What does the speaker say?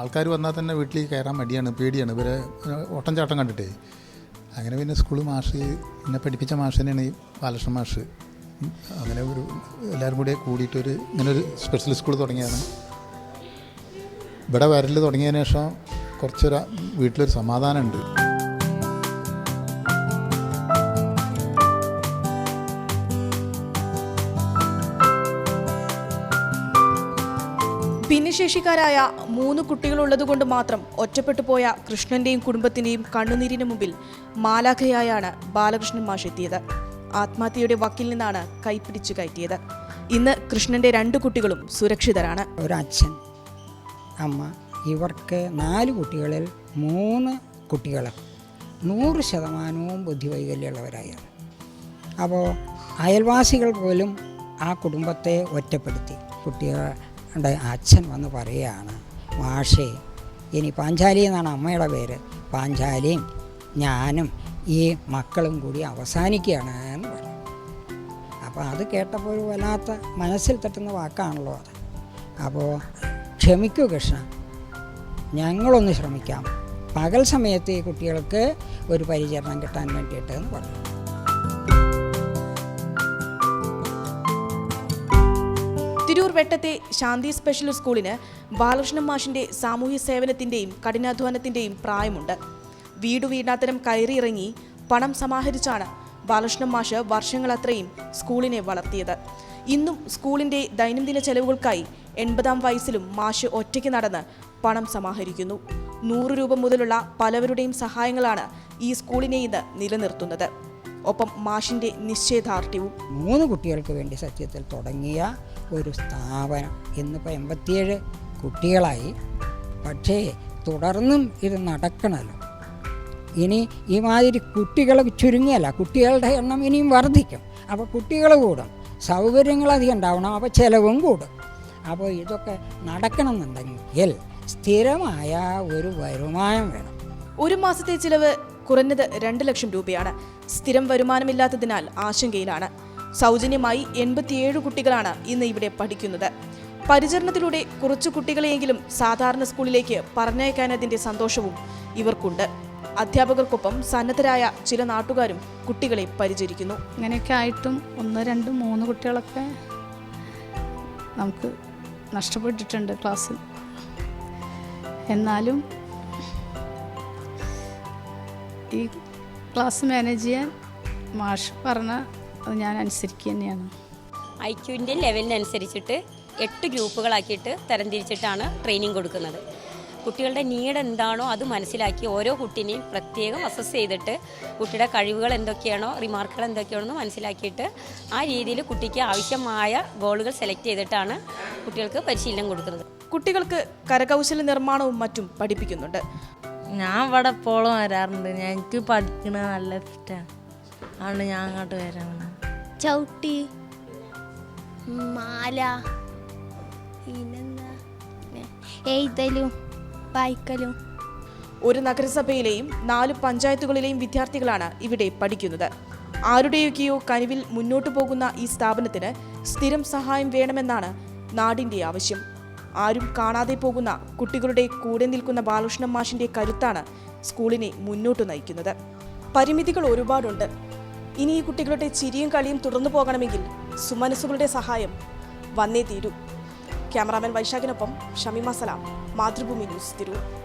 ആൾക്കാർ വന്നാൽ തന്നെ വീട്ടിൽ കയറാൻ മടിയാണ് പേടിയാണ്. ഇവരെ ഓട്ടം ചാട്ടം കണ്ടിട്ടേ. അങ്ങനെ പിന്നെ സ്കൂൾ മാഷ് എന്നെ പഠിപ്പിച്ച മാഷ് തന്നെയാണ് ഈ ബാലകൃഷ്ണ മാഷ്. അങ്ങനെ ഒരു എല്ലാവരും കൂടി കൂടിയിട്ടൊരു ഇങ്ങനെ ഒരു സ്പെഷ്യൽ സ്കൂൾ തുടങ്ങിയതാണ്. ഇവിടെ വരൽ തുടങ്ങിയതിന് ശേഷം കുറച്ചൊരു വീട്ടിലൊരു സമാധാനമുണ്ട്. ഭിന്നശേഷിക്കാരായ മൂന്ന് കുട്ടികളുള്ളതുകൊണ്ട് മാത്രം ഒറ്റപ്പെട്ടു പോയ കൃഷ്ണന്റെയും കുടുംബത്തിന്റെയും കണ്ണുനീരിന് മുമ്പിൽ മാലാഖയായാണ് ബാലകൃഷ്ണൻ മാഷ് എത്തിയത് ആത്മഹത്യയുടെ വക്കിൽ നിന്നാണ് കൈപ്പിടിച്ചു കയറ്റിയത്. ഇന്ന് കൃഷ്ണന്റെ രണ്ട് കുട്ടികളും സുരക്ഷിതരാണ്. ഒരച്ഛൻ അമ്മ ഇവർക്ക് നാല് കുട്ടികളിൽ മൂന്ന് കുട്ടികൾ നൂറ് ശതമാനവും ബുദ്ധിവൈകല്യമുള്ളവരായാണ് അപ്പോൾ അയൽവാസികൾ പോലും ആ കുടുംബത്തെ ഒറ്റപ്പെടുത്തി. കുട്ടികളുടെ അച്ഛൻ വന്ന് പറയുകയാണ് മാഷേ ഇനി പാഞ്ചാലി എന്നാണ് അമ്മയുടെ പേര്. പാഞ്ചാലിയും ഞാനും ഈ മക്കളും കൂടി അവസാനിക്കുകയാണ് എന്ന് പറഞ്ഞു. അപ്പോൾ അത് കേട്ടപ്പോൾ ഒരു വല്ലാത്ത മനസ്സിൽ തട്ടുന്ന വാക്കാണല്ലോ അത്. അപ്പോൾ ക്ഷമിക്കൂ കൃഷ്ണ ഞങ്ങളൊന്ന് ശ്രമിക്കാം. പകൽ സമയത്ത് ഈ കുട്ടികൾക്ക് ഒരു പരിചരണം കിട്ടാൻ വേണ്ടിയിട്ട് എന്ന് പറഞ്ഞു. തിരൂർ വെട്ടത്തെ ശാന്തി സ്പെഷ്യൽ സ്കൂളിന് ബാലകൃഷ്ണൻ മാഷിന്റെ സാമൂഹ്യ സേവനത്തിന്റെയും കഠിനാധ്വാനത്തിന്റെയും പ്രായമുണ്ട്. വീടു വീടാത്തരം കയറിയിറങ്ങി പണം സമാഹരിച്ചാണ് ബാലകൃഷ്ണൻ മാഷ് വർഷങ്ങളത്രയും സ്കൂളിനെ വളർത്തിയത്. ഇന്നും സ്കൂളിന്റെ ദൈനംദിന ചെലവുകൾക്കായി എൺപതാം വയസ്സിലും മാഷ് ഒറ്റയ്ക്ക് നടന്ന് പണം സമാഹരിക്കുന്നു. നൂറ് രൂപ മുതലുള്ള പലവരുടെയും സഹായങ്ങളാണ് ഈ സ്കൂളിനെ ഇന്ന് നിലനിർത്തുന്നത്. ഒപ്പം മാഷിന്റെ നിശ്ചയദാർഢ്യവും മൂന്ന് കുട്ടികൾക്ക് വേണ്ടി സത്യത്തിൽ തുടങ്ങിയ ഒരു സ്ഥാപനം. ഇന്നിപ്പോൾ എൺപത്തിയേഴ് കുട്ടികളായി. പക്ഷേ തുടർന്നും ഇത് നടക്കണമല്ലോ ഇനി ഈ മാതിരി കുട്ടികൾ ചുരുങ്ങിയല്ല കുട്ടികളുടെ എണ്ണം ഇനിയും വർദ്ധിക്കും. അപ്പോൾ കുട്ടികൾ കൂടും സൗകര്യങ്ങൾ അധികം ഉണ്ടാവണം അപ്പോൾ ചിലവും കൂടും. അപ്പോൾ ഇതൊക്കെ നടക്കണമെന്നുണ്ടെങ്കിൽ സ്ഥിരമായ ഒരു വരുമാനം വേണം. ഒരു മാസത്തെ ചിലവ് കുറഞ്ഞത് രണ്ട് ലക്ഷം രൂപയാണ്. സ്ഥിരം വരുമാനമില്ലാത്തതിനാൽ ആശങ്കയിലാണ്. സൗജന്യമായി എൺപത്തിയേഴ് കുട്ടികളാണ് ഇന്ന് ഇവിടെ പഠിക്കുന്നത്. പരിചരണത്തിലൂടെ കുറച്ചു കുട്ടികളെയെങ്കിലും സാധാരണ സ്കൂളിലേക്ക് പറഞ്ഞയക്കാനതിന്റെ സന്തോഷവും ഇവർക്കുണ്ട്. അധ്യാപകർക്കൊപ്പം സന്നദ്ധരായ ചില നാട്ടുകാരും കുട്ടികളെ പരിചരിക്കുന്നു. ഇങ്ങനെയൊക്കെ ആയിട്ടും ഒന്ന് രണ്ട് മൂന്ന് കുട്ടികളൊക്കെ നമുക്ക് നഷ്ടപ്പെട്ടിട്ടുണ്ട് ക്ലാസ്സിൽ. എന്നാലും ഈ ക്ലാസ് മാനേജ് ചെയ്യാൻ മാഷ് പറഞ്ഞ അത് ഞാൻ അനുസരിക്കുക തന്നെയാണ്. ഐ ക്യുവിന്റെ ലെവലിനനുസരിച്ചിട്ട് എട്ട് ഗ്രൂപ്പുകളാക്കിയിട്ട് തരംതിരിച്ചിട്ടാണ് ട്രെയിനിങ് കൊടുക്കുന്നത്. കുട്ടികളുടെ നീഡ് എന്താണോ അത് മനസ്സിലാക്കി ഓരോ കുട്ടീനെയും പ്രത്യേകം അസസ് ചെയ്തിട്ട് കുട്ടിയുടെ കഴിവുകൾ എന്തൊക്കെയാണോ റിമാർക്കുകൾ എന്തൊക്കെയാണോ എന്ന് മനസ്സിലാക്കിയിട്ട് ആ രീതിയിൽ കുട്ടിക്ക് ആവശ്യമായ ഗോളുകൾ സെലക്ട് ചെയ്തിട്ടാണ് കുട്ടികൾക്ക് പരിശീലനം കൊടുക്കുന്നത്. കുട്ടികൾക്ക് കരകൗശല നിർമ്മാണവും മറ്റും പഠിപ്പിക്കുന്നുണ്ട്. ഞാൻ ഇവിടെ എപ്പോഴും വരാറുണ്ട്. ഞാൻ എനിക്ക് പഠിക്കണത് നല്ല ഇഷ്ടമാണ് അതുകൊണ്ട് ഞാൻ അങ്ങോട്ട് വരാണ് ചവിട്ടി മാല പിന്നെന്താ? എഴുതലും വായിക്കലും. ഒരു നഗരസഭയിലെയും നാല് പഞ്ചായത്തുകളിലെയും വിദ്യാർത്ഥികളാണ് ഇവിടെ പഠിക്കുന്നത്. ആരുടെയൊക്കെയോ കനിവിൽ മുന്നോട്ടു പോകുന്ന ഈ സ്ഥാപനത്തിന് സ്ഥിരം സഹായം വേണമെന്നാണ് നാടിന്റെ ആവശ്യം. ആരും കാണാതെ പോകുന്ന കുട്ടികളുടെ കൂടെ നിൽക്കുന്ന ബാലകൃഷ്ണൻ മാഷിന്റെ കരുത്താണ് സ്കൂളിനെ മുന്നോട്ട് നയിക്കുന്നത്. പരിമിതികൾ ഒരുപാടുണ്ട്. ഇനി ഈ കുട്ടികളുടെ ചിരിയും കളിയും തുടർന്നു പോകണമെങ്കിൽ സുമനസ്സുകളുടെ സഹായം വന്നേ തീരൂ. ക്യാമറാമാൻ വൈശാഖിനൊപ്പം ഷമീമ സലാം മാതൃഭൂമി ന്യൂസ് തിരൂർ.